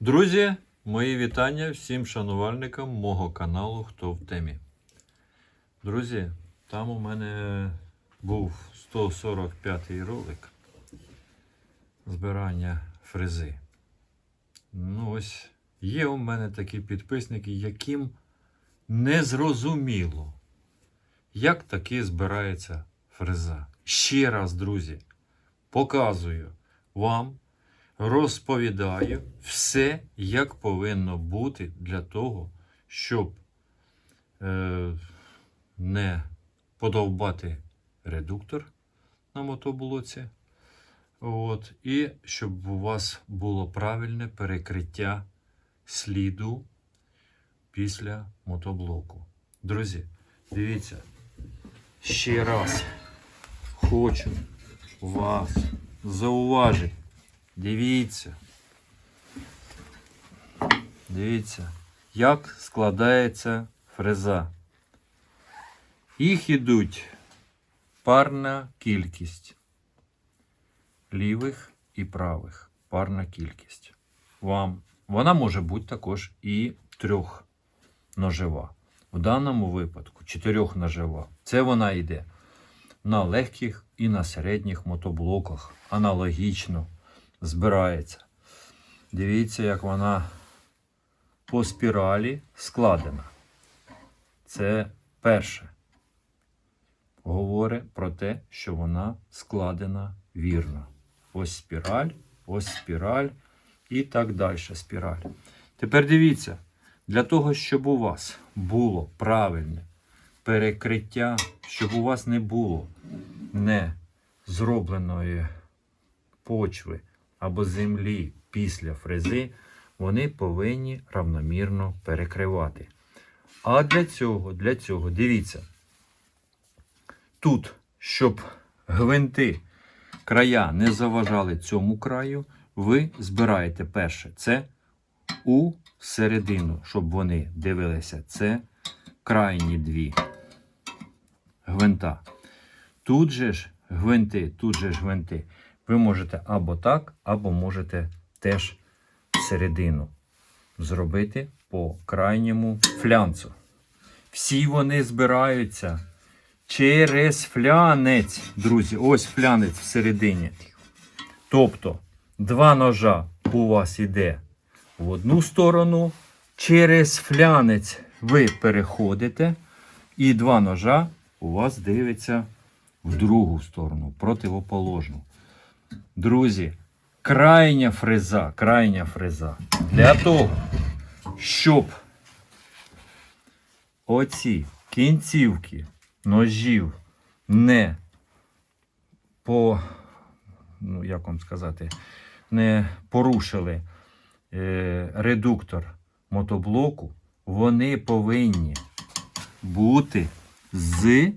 Друзі, мої вітання всім шанувальникам мого каналу Хто в темі. Друзі, там у мене був 145-й ролик збирання фрези. Ну ось є у мене такі підписники, яким не зрозуміло, як таки збирається фреза. Ще раз, друзі, показую вам розповідаю все, як повинно бути для того, щоб е, не подовбати редуктор на мотоблоці. От, і щоб у вас було правильне перекриття сліду після мотоблоку. Друзі, дивіться, ще раз хочу вас зауважити. Дивіться. Дивіться, як складається фреза. Їх ідуть парна кількість. Лівих і правих. Парна кількість. Вам. Вона може бути також і трьох трьохножева. В даному випадку чотирьох чотирьохножева. Це вона йде на легких і на середніх мотоблоках. Аналогічно збирається. Дивіться, як вона по спіралі складена. Це перше. Говорить про те, що вона складена вірно. Ось спіраль, ось спіраль і так далі спіраль. Тепер дивіться, для того, щоб у вас було правильне перекриття, щоб у вас не було не зробленої почви або землі після фрези, вони повинні равномірно перекривати. А для цього, для цього, дивіться, тут, щоб гвинти края не заважали цьому краю, ви збираєте перше це у середину, щоб вони дивилися. Це крайні дві гвинта. Тут же ж гвинти, тут же ж гвинти. Ви можете або так, або можете теж середину зробити по крайньому флянцу. Всі вони збираються через флянець, друзі. Ось флянець всередині. Тобто, два ножа у вас йде в одну сторону, через флянець ви переходите, і два ножа у вас дивиться в другу сторону, противоположну. Друзі, крайня фреза, крайня фреза. Для того, щоб оці кінцівки ножів не по, ну як вам сказати, не порушили е, редуктор мотоблоку, вони повинні бути з,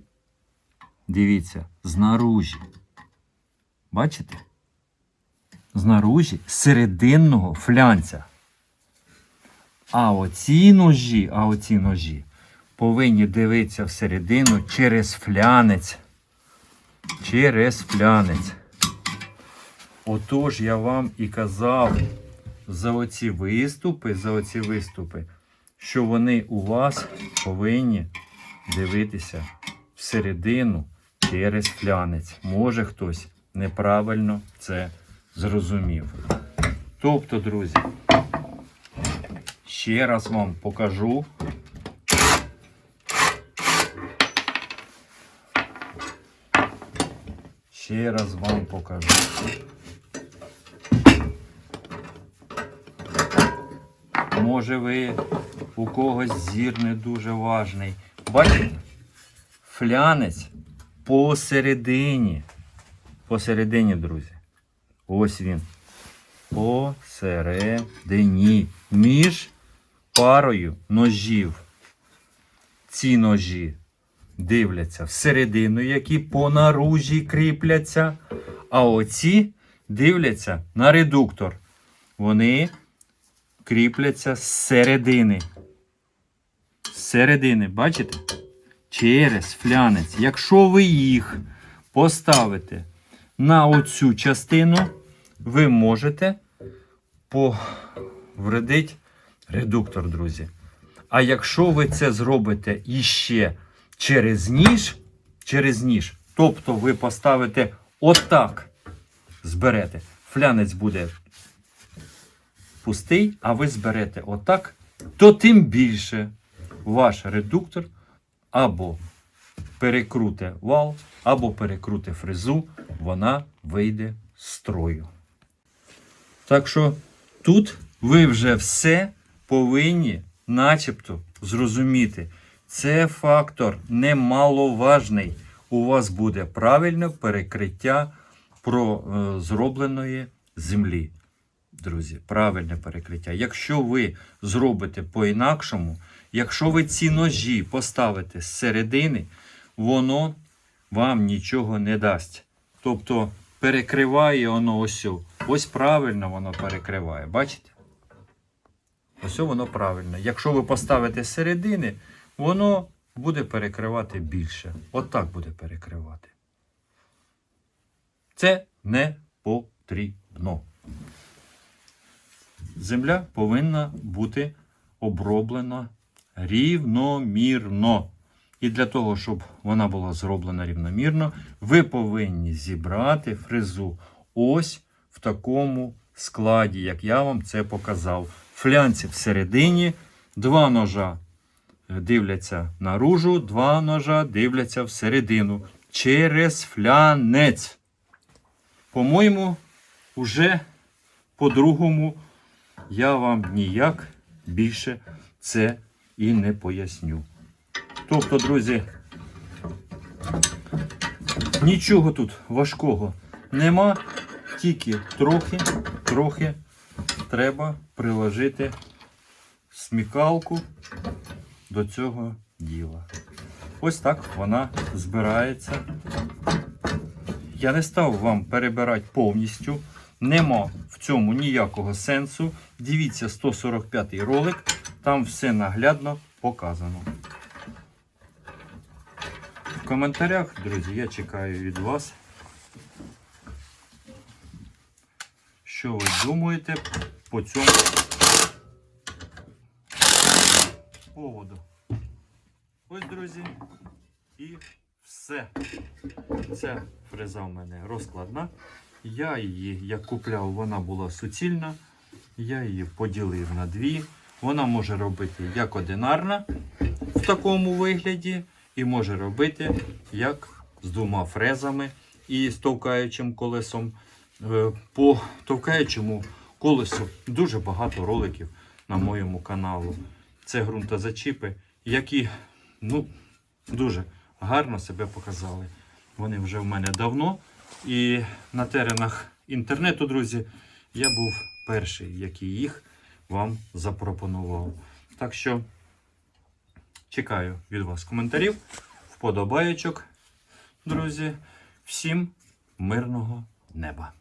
дивіться, знаружі. Бачите? Знаружі серединного флянця. А оці ножі, а оці ножі повинні дивитися всередину через флянець. Через флянець. Отож я вам і казав за оці виступи, за оці виступи, що вони у вас повинні дивитися всередину через флянець. Може хтось неправильно це зрозумів. Тобто, друзі, ще раз вам покажу. Ще раз вам покажу. Може ви у когось зір не дуже важний. Бачите? Флянець посередині. Посередині, друзі. Ось він. Посередині. Між парою ножів. Ці ножі дивляться всередину, які по наружі кріпляться. А оці дивляться на редуктор. Вони кріпляться з середини. З середини, бачите? Через флянець. Якщо ви їх поставите на оцю частину, ви можете по вредить редуктор, друзі. А якщо ви це зробите іще через ніж, через ніж, тобто ви поставите отак, зберете, флянець буде пустий, а ви зберете отак, то тим більше ваш редуктор або перекруте вал, або перекруте фрезу, вона вийде з строю. Так що тут ви вже все повинні начебто зрозуміти. Це фактор немаловажний. У вас буде правильне перекриття про е, зробленої землі. Друзі, правильне перекриття. Якщо ви зробите по-інакшому, якщо ви ці ножі поставите з середини, воно вам нічого не дасть. Тобто перекриває воно ось. Ось правильно воно перекриває. Бачите? Ось воно правильно. Якщо ви поставите середини, воно буде перекривати більше. Отак буде перекривати. Це не потрібно. Земля повинна бути оброблена рівномірно. І для того, щоб вона була зроблена рівномірно, ви повинні зібрати фрезу ось в такому складі, як я вам це показав. Флянці всередині, два ножа дивляться наружу, два ножа дивляться всередину через флянець. По-моєму, уже по-другому я вам ніяк більше це і не поясню. Тобто, друзі, нічого тут важкого нема, тільки трохи, трохи треба приложити смікалку до цього діла. Ось так вона збирається. Я не став вам перебирати повністю. Нема в цьому ніякого сенсу. Дивіться 145 ролик, там все наглядно показано. Коментарях, друзі, я чекаю від вас. Що ви думаєте по цьому поводу? Ось, друзі, і все. Ця фреза в мене розкладна. Я її, як купляв, вона була суцільна. Я її поділив на дві. Вона може робити як одинарна в такому вигляді, і може робити як з двома фрезами і з товкаючим колесом. Е, По товкаючому колесу дуже багато роликів на моєму каналу. Це ґрунтозачіпи, які ну, дуже гарно себе показали. Вони вже в мене давно. І на теренах інтернету, друзі, я був перший, який їх вам запропонував. Так що чекаю від вас коментарів, вподобайочок, друзі. Всім мирного неба!